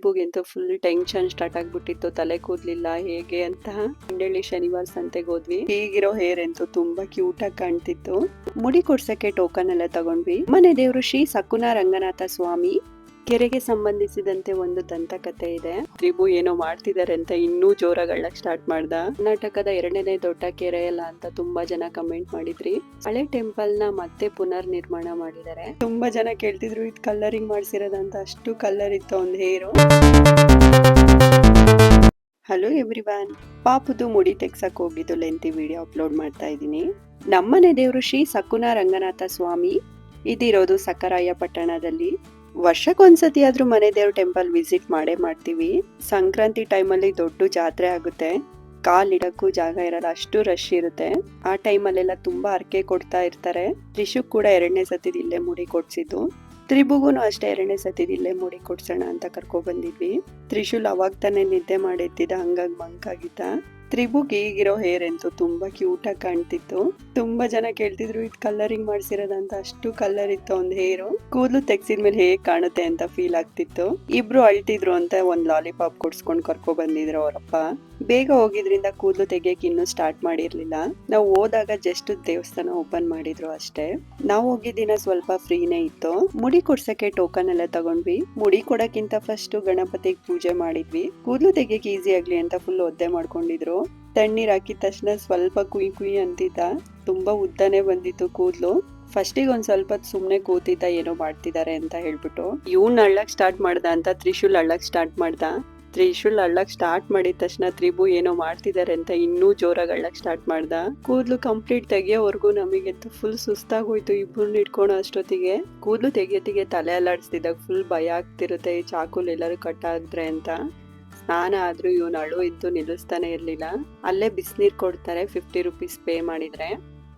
ಟಿಪ್ಪುಗಂತೂ full tension start ಆಗ್ಬಿಟ್ಟಿತ್ತು, ತಲೆ ಕೂದ್ಲಿಲ್ಲ ಹೇಗೆ ಅಂತ. ಹಿಂಡಳ್ಳಿ ಶನಿವಾರ ಸಂತೆಗೆ ಹೋದ್ವಿ. ಹೀಗಿರೋ ಹೇರ್ ಅಂತೂ ತುಂಬಾ ಕ್ಯೂಟ್ ಆಗಿ ಕಾಣ್ತಿತ್ತು. ಮುಡಿ ಕೊಡ್ಸಕ್ಕೆ ಟೋಕನ್ ಎಲ್ಲ ತಗೊಂಡ್ವಿ. ಮನೆ ದೇವರು ಶ್ರೀ ಸಕುನ ರಂಗನಾಥ ಸ್ವಾಮಿ. ಕೆರೆಗೆ ಸಂಬಂಧಿಸಿದಂತೆ ಒಂದು ದಂತಕಥೆ ಇದೆ. ತ್ರಿಭು ಏನೋ ಮಾಡ್ತಿದ್ದಾರೆ ಅಂತ ಇನ್ನೂ ಜೋರಾಗಳಕ್ ಸ್ಟಾರ್ಟ್ ಮಾಡ್ದ. ಕರ್ನಾಟಕದ ಎರಡನೇ ದೊಡ್ಡ ಕೆರೆ ಅಲ್ಲ ಅಂತ ತುಂಬಾ ಜನ ಕಮೆಂಟ್ ಮಾಡಿದ್ರಿ. ಹಳೆ ಟೆಂಪಲ್ನ ಮತ್ತೆ ಪುನರ್ ನಿರ್ಮಾಣ ಮಾಡಿದ್ದಾರೆ ತುಂಬಾ ಜನ ಕೇಳ್ತಿದ್ರು ಇದು ಕಲರಿಂಗ್ ಮಾಡ್ಸಿರೋದಂತ ಅಷ್ಟು ಕಲರ್ ಇತ್ತು ಒಂದು ಹೇರು ಹಲೋ ಎವ್ರಿವನ್ ಪಾಪುದು ಮುಡಿ ತೆಗ್ಸಕ್ ಹೋಗಿದ್ದು ಲೆಂತಿ ವಿಡಿಯೋ ಅಪ್ಲೋಡ್ ಮಾಡ್ತಾ ಇದ್ದೀನಿ. ನಮ್ಮನೆ ದೇವರು ಶ್ರೀ ಸಕುನ ರಂಗನಾಥ ಸ್ವಾಮಿ. ಇದಿರೋದು ಸಕರಾಯ ಪಟ್ಟಣದಲ್ಲಿ. ವರ್ಷಕ್ಕೊಂದ್ಸತಿ ಆದ್ರೂ ಮನೆ ದೇವ್ರ ಟೆಂಪಲ್ ವಿಸಿಟ್ ಮಾಡೇ ಮಾಡ್ತೀವಿ. ಸಂಕ್ರಾಂತಿ ಟೈಮಲ್ಲಿ ದೊಡ್ಡ ಜಾತ್ರೆ ಆಗುತ್ತೆ. ಕಾಲಿಡಕ್ಕೂ ಜಾಗ ಇರಲ್ಲ, ಅಷ್ಟು ರಶ್ ಇರುತ್ತೆ. ಆ ಟೈಮಲ್ಲೆಲ್ಲ ತುಂಬಾ ಅರ್ಕೆ ಕೊಡ್ತಾ ಇರ್ತಾರೆ. ತ್ರಿಶು ಕೂಡ ಎರಡನೇ ಸತಿ ಇಲ್ಲೇ ಮೂಡಿ ಕೊಡ್ಸಿದ್ದು. ತ್ರಿಭುಗೂನು ಅಷ್ಟೇ ಎರಡನೇ ಸತಿ ಇಲ್ಲೇ ಮೂಡಿ ಕೊಡ್ಸೋಣ ಅಂತ ಕರ್ಕೊ ಬಂದಿದ್ವಿ. ತ್ರಿಶೂಲ್ ಅವಾಗ ತಾನೇ ನಿದ್ದೆ ಮಾಡಿದ್ದಿದ್ದ ಹಂಗಾಗಿ ಮಂಕಾಗಿದ್ದ ತ್ರಿಬುಗ್ ಈಗಿರೋ ಹೇರ್ ಅಂತೂ ತುಂಬಾ ಕ್ಯೂಟ್ ಆಗಿ ಕಾಣ್ತಿತ್ತು. ತುಂಬಾ ಜನ ಕೇಳ್ತಿದ್ರು ಇದು ಕಲರಿಂಗ್ ಮಾಡಿಸಿರೋದಂತ, ಅಷ್ಟು ಕಲರ್ ಇತ್ತು ಒಂದ್ ಹೇರು. ಕೂದಲು ತೆಗ್ಸಿದ್ಮೇಲೆ ಹೇಗ್ ಕಾಣುತ್ತೆ ಅಂತ ಫೀಲ್ ಆಗ್ತಿತ್ತು. ಇಬ್ರು ಅಳ್ತಿದ್ರು ಅಂತ ಒಂದ್ ಲಾಲಿಪಾಪ್ ಕೊಡ್ಸ್ಕೊಂಡ್ ಕರ್ಕೊ ಬಂದಿದ್ರು ಅವರಪ್ಪ. ಬೇಗ ಹೋಗಿದ್ರಿಂದ ಕೂದಲು ತೆಗಿಯಕ್ ಇನ್ನೂ ಸ್ಟಾರ್ಟ್ ಮಾಡಿರ್ಲಿಲ್ಲ. ನಾವು ಹೋದಾಗ ಜಸ್ಟ್ ದೇವಸ್ಥಾನ ಓಪನ್ ಮಾಡಿದ್ರು ಅಷ್ಟೇ. ನಾವು ಹೋಗಿದ್ದಿನ ಸ್ವಲ್ಪ ಫ್ರೀನೇ ಇತ್ತು. ಮುಡಿ ಕೊಡ್ಸಕ್ಕೆ ಟೋಕನ್ ಎಲ್ಲ ತಗೊಂಡ್ವಿ. ಮುಡಿ ಕೊಡಕ್ಕಿಂತ ಫಸ್ಟ್ ಗಣಪತಿಗೆ ಪೂಜೆ ಮಾಡಿದ್ವಿ. ಕೂದಲು ತೆಗಿಯಕ್ ಈಸಿ ಆಗ್ಲಿ ಅಂತ ಫುಲ್ ಒದ್ದೆ ಮಾಡ್ಕೊಂಡಿದ್ರು. ತಣ್ಣೀರ್ ಹಾಕಿದ ತಕ್ಷಣ ಸ್ವಲ್ಪ ಕುಯ್ ಕುಯ್ ಅಂತಿದ್ದ. ತುಂಬಾ ಉದ್ದನೆ ಬಂದಿತ್ತು ಕೂದಲು. ಫಸ್ಟಿಗೆ ಒಂದು ಸ್ವಲ್ಪ ಸುಮ್ಮನೆ ಕೂತಿದ್ದ ಏನೋ ಮಾಡ್ತಿದ್ದಾರೆ ಅಂತ ಹೇಳ್ಬಿಟ್ಟು. ಇವ್ನ ಅಳ್ಳಕ್ ಸ್ಟಾರ್ಟ್ ಮಾಡ್ದ ಅಂತ ತ್ರಿಶೂಲ್ ಅಳ್ಳಕ್ ಸ್ಟಾರ್ಟ್ ಮಾಡ್ದ. ತ್ರಿಶೂಲ್ ಅಳ್ಳಕ್ ಸ್ಟಾರ್ಟ್ ಮಾಡಿದ ತಕ್ಷಣ ತ್ರಿಭು ಏನೋ ಮಾಡ್ತಿದ್ದಾರೆ ಅಂತ ಇನ್ನೂ ಜೋರಾಗಿ ಅಳ್ಳಕ್ ಸ್ಟಾರ್ಟ್ ಮಾಡ್ದ. ಕೂದ್ಲು ಕಂಪ್ಲೀಟ್ ತೆಗಿಯೋವರೆಗೂ ನಮಗಂತೂ ಫುಲ್ ಸುಸ್ತಾಗೋಯ್ತು ಇಬ್ಬರನ್ನ ಇಟ್ಕೊಳೋ ಅಷ್ಟೊತ್ತಿಗೆ. ಕೂದ್ಲು ತೆಗಿಯೋತಿಗೆ ತಲೆ ಅಲ್ಲಾಡಿಸ್ತಿದ್ದಾಗ ಫುಲ್ ಭಯ ಆಗ್ತಿರುತ್ತೆ. ಈ ಚಾಕುಲ್ ಎಲ್ಲರೂ ಕಟ್ಟಾದ್ರೆ ಅಂತ. ಸ್ನಾನ ಆದ್ರೂ ಇವನು ಅಳು ಇದ್ದು ನಿಲ್ಲಿಸ್ತಾನೆ ಇರ್ಲಿಲ್ಲ. ಅಲ್ಲೇ ಬಿಸಿನೀರ್ ಕೊಡ್ತಾರೆ ಫಿಫ್ಟಿ ರುಪೀಸ್ ಪೇ ಮಾಡಿದ್ರೆ.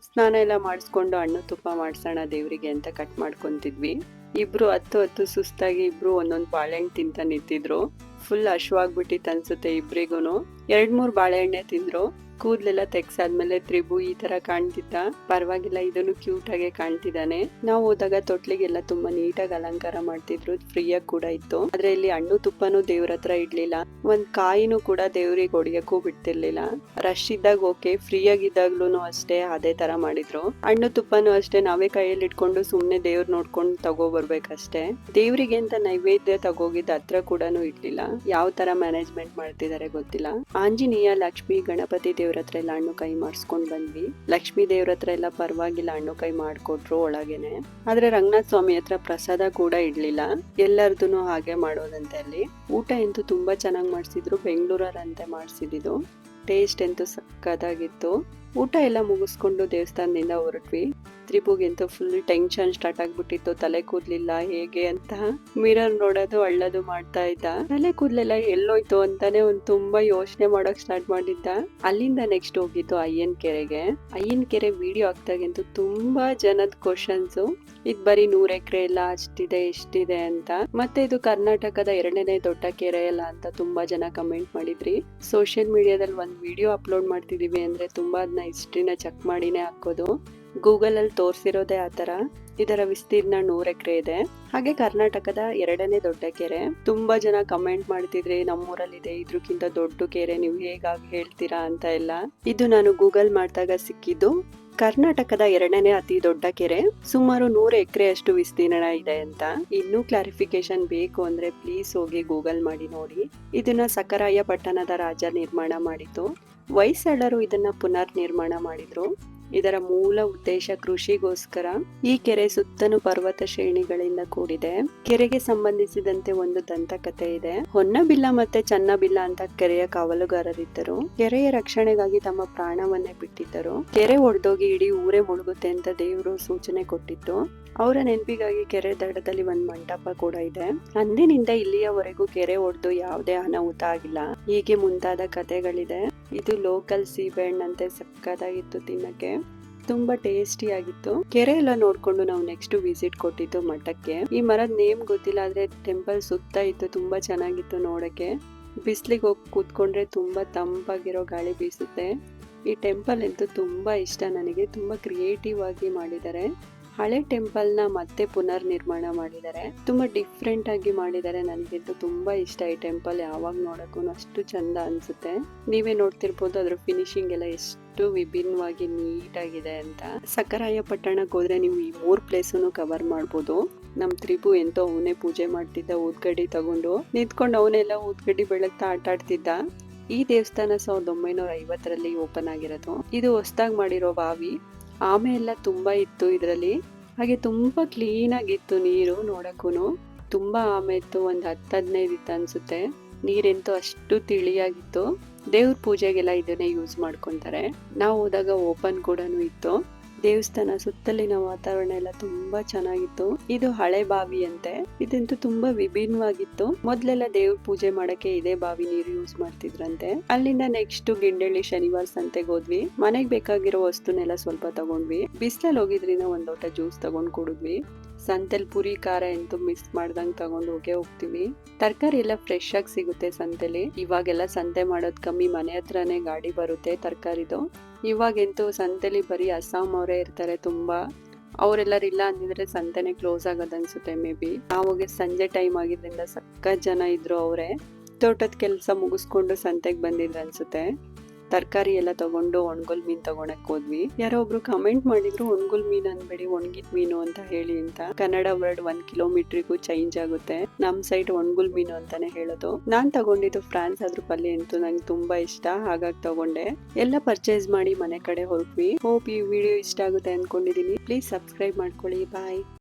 ಸ್ನಾನ ಎಲ್ಲ ಮಾಡಿಸ್ಕೊಂಡು ಹಣ್ಣು ತುಪ್ಪ ಮಾಡ್ಸೋಣ ದೇವರಿಗೆ ಅಂತ ಕಟ್ ಮಾಡ್ಕೊಂತಿದ್ವಿ. ಇಬ್ರು ಹತ್ತು ಹತ್ತು ಸುಸ್ತಾಗಿ ಇಬ್ರು ಒಂದೊಂದು ಬಾಳೆಹಣ್ಣು ತಿಂತ ನಿಂತಿದ್ರು. ಫುಲ್ ಹಶುವಾಗ್ಬಿಟ್ಟಿತ್ತು ಅನ್ಸುತ್ತೆ ಇಬ್ರಿಗೂನು. ಎರಡ್ ಮೂರ್ ಬಾಳೆಹಣ್ಣೆ ತಿಂದ್ರು. ಕೂದ್ಲೆಲ್ಲ ತೆಗ್ಸಾದ್ಮೇಲೆ ತ್ರಿಭು ಈ ತರ ಕಾಣ್ತಿದ್ದ ಪರವಾಗಿಲ್ಲ, ಇದನ್ನು ಕ್ಯೂಟ್ ಆಗಿ ಕಾಣ್ತಿದ್ದಾನೆ. ನಾವು ಹೋದಾಗ ತೊಟ್ಲಿಗೆಲ್ಲ ತುಂಬಾ ನೀಟಾಗಿ ಅಲಂಕಾರ ಮಾಡ್ತಿದ್ರು, ಫ್ರೀಯಾಗಿ ಕೂಡ ಇತ್ತು. ಆದ್ರೆ ಇಲ್ಲಿ ಹಣ್ಣು ತುಪ್ಪನೂ ದೇವ್ರ ಹತ್ರ ಇಡ್ಲಿಲ್ಲ. ಒಂದ್ ಕಾಯಿನೂ ಕೂಡ ದೇವ್ರಿಗೆ ಹೊಡಿಯಕ್ಕೂ ಬಿಡ್ತಿರ್ಲಿಲ್ಲ. ರಶ್ ಇದ್ದಾಗ ಓಕೆ ಫ್ರೀ ಆಗಿದ್ದಾಗ್ಲೂ ಅಷ್ಟೇ ಅದೇ ತರ ಮಾಡಿದ್ರು. ಹಣ್ಣು ತುಪ್ಪನೂ ಅಷ್ಟೇ ನಾವೇ ಕೈಯಲ್ಲಿ ಇಟ್ಕೊಂಡು ಸುಮ್ನೆ ದೇವ್ರ ನೋಡ್ಕೊಂಡು ತಗೋ ಬರ್ಬೇಕಷ್ಟೇ. ದೇವ್ರಿಗೆ ಅಂತ ನೈವೇದ್ಯ ತಗೋಗಿದ್ದ ಹತ್ರ ಕೂಡ ಇಡ್ಲಿಲ್ಲ. ಯಾವ ತರ ಮ್ಯಾನೇಜ್ಮೆಂಟ್ ಮಾಡ್ತಿದ್ದಾರೆ ಗೊತ್ತಿಲ್ಲ. ಆಂಜನೇಯ, ಲಕ್ಷ್ಮಿ, ಗಣಪತಿ ದೇವ್ರ ಹತ್ರ ಎಲ್ಲ ಹಣ್ಣು ಕೈ ಮಾಡಿಸ್ಕೊಂಡ್ ಬಂದ್ವಿ. ಲಕ್ಷ್ಮೀ ದೇವ್ರ ಹತ್ರ ಎಲ್ಲ ಪರವಾಗಿಲ್ಲ ಹಣ್ಣು ಕೈ ಮಾಡಿಕೊಟ್ರು ಒಳಗೇನೆ. ಆದ್ರೆ ರಂಗನಾಥ ಸ್ವಾಮಿ ಹತ್ರ ಪ್ರಸಾದ ಕೂಡ ಇಡ್ಲಿಲ್ಲ. ಎಲ್ಲರದೂ ಹಾಗೆ ಮಾಡೋದಂತೆ ಅಲ್ಲಿ. ಊಟ ಎಂತೂ ತುಂಬಾ ಚೆನ್ನಾಗಿ ಮಾಡಿಸಿದ್ರು. ಬೆಂಗಳೂರಲ್ಲಂತೆ ಮಾಡಿಸಿದ್ದು ಟೇಸ್ಟ್ ಎಂತೂ ಸಕ್ಕತ್ತಾಗಿತ್ತು ಊಟ ಎಲ್ಲ ಮುಗಿಸ್ಕೊಂಡು ದೇವಸ್ಥಾನದಿಂದ ಹೊರಟ್ವಿ. ತ್ರಿಬುಗಂತೂ ಫುಲ್ ಟೆನ್ಷನ್ ಸ್ಟಾರ್ಟ್ ಆಗ್ಬಿಟ್ಟಿತ್ತು. ತಲೆ ಕೂದ್ಲಿಲ್ಲ, ಹೇಗೆ ಅಂತ. ಮಿರರ್ ನೋಡೋದು, ಅಳ್ಳೋದು ಮಾಡ್ತಾ ಇದ್ದ. ತಲೆ ಕೂದ್ಲೆಲ್ಲ ಎಲ್ಲೋಯ್ತು ಅಂತಾನೆ ಒಂದ್ ತುಂಬಾ ಯೋಚನೆ ಮಾಡಕ್ ಸ್ಟಾರ್ಟ್ ಮಾಡಿದ್ದ. ಅಲ್ಲಿಂದ ನೆಕ್ಸ್ಟ್ ಹೋಗಿದ್ದು ಅಯ್ಯನ್ ಕೆರೆಗೆ. ಅಯ್ಯನ್ ಕೆರೆ ವಿಡಿಯೋ ಆಗ್ತಾಗಂತೂ ತುಂಬಾ ಜನದ ಕ್ವಶನ್ಸ್ ಇದ್ ಬರೀ ನೂರ್ ಎಕರೆ ಎಲ್ಲ ಅಷ್ಟಿದೆ ಎಷ್ಟಿದೆ ಅಂತ. ಮತ್ತೆ ಇದು ಕರ್ನಾಟಕದ ಎರಡನೇ ದೊಡ್ಡ ಕೆರೆ ಅಲ್ಲ ಅಂತ ತುಂಬಾ ಜನ ಕಮೆಂಟ್ ಮಾಡಿದ್ರಿ. ಸೋಷಿಯಲ್ ಮೀಡಿಯಾದಲ್ಲಿ ಒಂದ್ ವಿಡಿಯೋ ಅಪ್ಲೋಡ್ ಮಾಡ್ತಿದೀವಿ ಅಂದ್ರೆ ತುಂಬಾ ಅದನ್ನ ಹಿಸ್ಟ್ರಿನ ಚೆಕ್ ಮಾಡಿನೇ ಹಾಕೋದು. ಗೂಗಲಲ್ಲಿ ತೋರಿಸಿರೋದೇ ಥರ. ಇದರ ವಿಸ್ತೀರ್ಣ ನೂರ್ ಎಕರೆ ಇದೆ. ಹಾಗೆ ಕರ್ನಾಟಕದ ಎರಡನೇ ದೊಡ್ಡ ಕೆರೆ. ತುಂಬಾ ಜನ ಕಮೆಂಟ್ ಮಾಡ್ತಿದ್ರಿ, ನಮ್ಮೂರಲ್ಲಿದೆ, ಇದ್ರಕ್ಕಿಂತ ದೊಡ್ಡ ಕೆರೆ, ನೀವು ಹೇಗಾಗಿ ಹೇಳ್ತೀರಾ? ಅಂತ ಎಲ್ಲ. ಇದು ನಾನು ಗೂಗಲ್ ಮಾಡಿದಾಗ ಸಿಕ್ಕಿದ್ದು. ಕರ್ನಾಟಕದ ಎರಡನೇ ಅತಿ ದೊಡ್ಡ ಕೆರೆ. ಸುಮಾರು ನೂರು ಎಕರೆ ಅಷ್ಟು ವಿಸ್ತೀರ್ಣ ಇದೆ ಅಂತ. ಇನ್ನೂ ಕ್ಲಾರಿಫಿಕೇಶನ್ ಬೇಕು ಅಂದ್ರೆ ಪ್ಲೀಸ್ ಹೋಗಿ ಗೂಗಲ್ ಮಾಡಿ ನೋಡಿ. ಇದನ್ನ ಸಕರಾಯ ಪಟ್ಟಣದ ರಾಜ ನಿರ್ಮಾಣ ಮಾಡಿದ್ದು. ಹೊಯ್ಸಳರು ಇದನ್ನ ಪುನರ್ ನಿರ್ಮಾಣ ಮಾಡಿದ್ರು. ಇದರ ಮೂಲ ಉದ್ದೇಶ ಕೃಷಿಗೋಸ್ಕರ ಈ ಕೆರೆ ಸುತ್ತಲೂ ಪರ್ವತ ಶ್ರೇಣಿಗಳಿಂದ ಕೂಡಿದೆ. ಕೆರೆಗೆ ಸಂಬಂಧಿಸಿದಂತೆ ಒಂದು ದಂತಕಥೆ ಇದೆ. ಹೊನ್ನಬಿಲ್ಲ ಮತ್ತೆ ಚನ್ನಬಿಲ್ಲ ಅಂತ ಕೆರೆಯ ಕಾವಲುಗಾರರಿದ್ದರು. ಕೆರೆಯ ರಕ್ಷಣೆಗಾಗಿ ತಮ್ಮ ಪ್ರಾಣವನ್ನೇ ಬಿಟ್ಟಿದ್ದರು. ಕೆರೆ ಒಡೆದೋಗಿ ಇಡೀ ಊರೇ ಮುಳುಗುತ್ತೆ ಅಂತ ದೇವರು ಸೂಚನೆ ಕೊಟ್ಟಿತ್ತು. ಅವರ ನೆನಪಿಗಾಗಿ ಕೆರೆ ದಡದಲ್ಲಿ ಒಂದ್ ಮಂಟಪ ಕೂಡ ಇದೆ. ಅಂದಿನಿಂದ ಇಲ್ಲಿಯವರೆಗೂ ಕೆರೆ ಒಡೆದು ಯಾವುದೇ ಅನಾಹುತ ಆಗಿಲ್ಲ. ಹೀಗೆ ಮುಂತಾದ ಕಥೆಗಳಿದೆ. ಇದು ಲೋಕಲ್ ಸೀಬೆಹಣ್ಣು ಅಂತ ಸಕ್ಕತ್ತಾಗಿತ್ತು ತಿನ್ನಕ್ಕೆ. ತುಂಬಾ ಟೇಸ್ಟಿ ಆಗಿತ್ತು. ಕೆರೆ ಎಲ್ಲ ನೋಡ್ಕೊಂಡು ನಾವು ನೆಕ್ಸ್ಟ್ ವಿಸಿಟ್ ಕೊಟ್ಟಿದ್ದು ಮಠಕ್ಕೆ. ಈ ಮರದ ನೇಮ್ ಗೊತ್ತಿಲ್ಲ, ಆದ್ರೆ ಟೆಂಪಲ್ ಸುತ್ತ ಇತ್ತು, ತುಂಬಾ ಚೆನ್ನಾಗಿತ್ತು ನೋಡಕ್ಕೆ. ಬಿಸ್ಲಿಗೆ ಹೋಗಿ ಕೂತ್ಕೊಂಡ್ರೆ ತುಂಬಾ ತಂಪಾಗಿರೋ ಗಾಳಿ ಬೀಸುತ್ತೆ. ಈ ಟೆಂಪಲ್ ಅಂತೂ ತುಂಬಾ ಇಷ್ಟ ನನಗೆ, ತುಂಬಾ ಕ್ರಿಯೇಟಿವ್ ಆಗಿ ಮಾಡಿದ್ದಾರೆ. ಹಳೆ ಟೆಂಪಲ್ನ ಮತ್ತೆ ಪುನರ್ ನಿರ್ಮಾಣ ಮಾಡಿದ್ದಾರೆ. ತುಂಬಾ ಡಿಫ್ರೆಂಟ್ ಆಗಿ ಮಾಡಿದ್ದಾರೆ. ನನಗಿಂತೂ ತುಂಬಾ ಇಷ್ಟ ಈ ಟೆಂಪಲ್. ಯಾವಾಗ ನೋಡೋಕ್ಕೂ ಅಷ್ಟು ಚಂದ ಅನ್ಸುತ್ತೆ. ನೀವೇ ನೋಡ್ತಿರ್ಬೋದು ಅದ್ರ ಫಿನಿಶಿಂಗ್ ಎಲ್ಲ ಎಷ್ಟು ವಿಭಿನ್ನವಾಗಿ ನೀಟ್ ಆಗಿದೆ ಅಂತ. ಸಕ್ಕರಾಯ ಪಟ್ಟಣಕ್ಕೆ ಹೋದ್ರೆ ನೀವು ಈ ಮೂರ್ ಪ್ಲೇಸನ್ನು ಕವರ್ ಮಾಡ್ಬೋದು. ನಮ್ ತ್ರಿಬು ಎಂತೋ ಅವನೇ ಪೂಜೆ ಮಾಡ್ತಿದ್ದ ಊದ್ಗಡ್ಡಿ ತಗೊಂಡು ನಿಂತ್ಕೊಂಡು ಅವನೆಲ್ಲ ಊದ್ಗಡ್ಡಿ ಬೆಳಗ್ತಾ ಆಟ ಆಡ್ತಿದ್ದ. ಈ ದೇವಸ್ಥಾನ ಸಾವಿರದ ಒಂಬೈನೂರ ಐವತ್ತರಲ್ಲಿ ಓಪನ್ ಆಗಿರೋದು. ಇದು ಹೊಸದಾಗಿ ಮಾಡಿರೋ ಬಾವಿ. ಆಮೆ ಎಲ್ಲ ತುಂಬ ಇತ್ತು ಇದರಲ್ಲಿ. ಹಾಗೆ ತುಂಬ ಕ್ಲೀನ್ ಆಗಿತ್ತು ನೀರು ನೋಡೋಕ್ಕೂ ತುಂಬ ಆಮೆ ಇತ್ತು, ಒಂದು ಹತ್ತು ಹದಿನೈದು ಇತ್ತು ಅನ್ಸುತ್ತೆ. ನೀರೆಂತೂ ಅಷ್ಟು ತಿಳಿಯಾಗಿತ್ತು. ದೇವ್ರ ಪೂಜೆಗೆಲ್ಲ ಇದನ್ನೇ ಯೂಸ್ ಮಾಡ್ಕೊತಾರೆ. ನಾವು ಹೋದಾಗ ಓಪನ್ ಕೂಡ ಇತ್ತು. ದೇವಸ್ಥಾನ ಸುತ್ತಲಿನ ವಾತಾವರಣ ಎಲ್ಲ ತುಂಬಾ ಚೆನ್ನಾಗಿತ್ತು. ಇದು ಹಳೆ ಬಾವಿ ಅಂತೆ ಇದಂತೂ ತುಂಬಾ ವಿಭಿನ್ನವಾಗಿತ್ತು. ಮೊದ್ಲೆಲ್ಲ ದೇವ್ರ ಪೂಜೆ ಮಾಡಕ್ಕೆ ಇದೇ ಬಾವಿ ನೀರು ಯೂಸ್ ಮಾಡ್ತಿದ್ರಂತೆ. ಅಲ್ಲಿಂದ ನೆಕ್ಸ್ಟ್ ಗಿಂಡಳ್ಳಿ ಶನಿವಾರ ಸಂತೆಗೆ ಹೋದ್ವಿ. ಮನೆಗೆ ಬೇಕಾಗಿರೋ ವಸ್ತುನೆಲ್ಲ ಸ್ವಲ್ಪ ತಗೊಂಡ್ವಿ. ಬಿಸ್ಲಲ್ಲಿ ಹೋಗಿದ್ರಿಂದ ಒಂದ್ ಲೋಟ ಜ್ಯೂಸ್ ತಗೊಂಡ್ ಕುಡಿದ್ವಿ. ಸಂತೆಲ್ ಪುರಿ ಖಾರ ಎಂತೂ ಮಿಸ್ ಮಾಡ್ದಂಗ್ ತಗೊಂಡ್ ಹೋಗೇ ಹೋಗ್ತೀವಿ. ತರಕಾರಿ ಎಲ್ಲ ಫ್ರೆಶ್ ಆಗಿ ಸಿಗುತ್ತೆ ಸಂತೆಲಿ. ಇವಾಗೆಲ್ಲ ಸಂತೆ ಮಾಡೋದ್ ಕಮ್ಮಿ, ಮನೆ ಹತ್ರನೇ ಗಾಡಿ ಬರುತ್ತೆ ತರಕಾರಿದು. ಇವಾಗಂತೂ ಸಂತೆಲಿ ಬರೀ ಅಸ್ಸಾಂ ಅವರೇ ಇರ್ತಾರೆ ತುಂಬಾ. ಅವರೆಲ್ಲರೂ ಇಲ್ಲ ಅಂದಿದ್ರೆ ಸಂತೆನೆ ಕ್ಲೋಸ್ ಆಗೋದ್ ಅನ್ಸುತ್ತೆ ಮೇ ಬಿ. ನಾವಾಗ ಸಂಜೆ ಟೈಮ್ ಆಗಿದ್ರಿಂದ ಸಖತ್ ಜನ ಇದ್ರು ಅವರೇ. ತೋಟದ ಕೆಲಸ ಮುಗಿಸ್ಕೊಂಡು ಸಂತೆಗೆ ಬಂದಿದ್ರು ಅನ್ಸುತ್ತೆ. ತರಕಾರಿ ಎಲ್ಲ ತಗೊಂಡು ಒಣಗುಲ್ ಮೀನ್ ತಗೊಳಕ್ ಹೋದ್ವಿ. ಯಾರೋ ಒಬ್ರು ಕಮೆಂಟ್ ಮಾಡಿದ್ರು, ಒಣಗುಲ್ ಮೀನ್ ಅನ್ಬೇಡಿ, ಒಣಗಿದ್ ಮೀನು ಅಂತ ಹೇಳಿ ಅಂತ. ಕನ್ನಡ ವರ್ಡ್ ಒಂದ್ ಕಿಲೋಮೀಟರ್ಗೂ ಚೇಂಜ್ ಆಗುತ್ತೆ. ನಮ್ ಸೈಡ್ ಒಣಗುಲ್ ಮೀನು ಅಂತಾನೆ ಹೇಳೋದು. ನಾನ್ ತಗೊಂಡಿದ್ದು ಫ್ರಾನ್ಸ್ ಅದ್ರ ಪಲ್ಯ ಅಂತೂ ನಂಗೆ ತುಂಬಾ ಇಷ್ಟ. ಹಾಗಾಗಿ ತಗೊಂಡೆ. ಎಲ್ಲ ಪರ್ಚೇಸ್ ಮಾಡಿ ಮನೆ ಕಡೆ ಹೊರಟ್ವಿ ಹೋಪ್ ಈ ವಿಡಿಯೋ ಇಷ್ಟ ಆಗುತ್ತೆ ಅನ್ಕೊಂಡಿದೀನಿ. ಪ್ಲೀಸ್ ಸಬ್ಸ್ಕ್ರೈಬ್ ಮಾಡ್ಕೊಳ್ಳಿ. ಬಾಯ್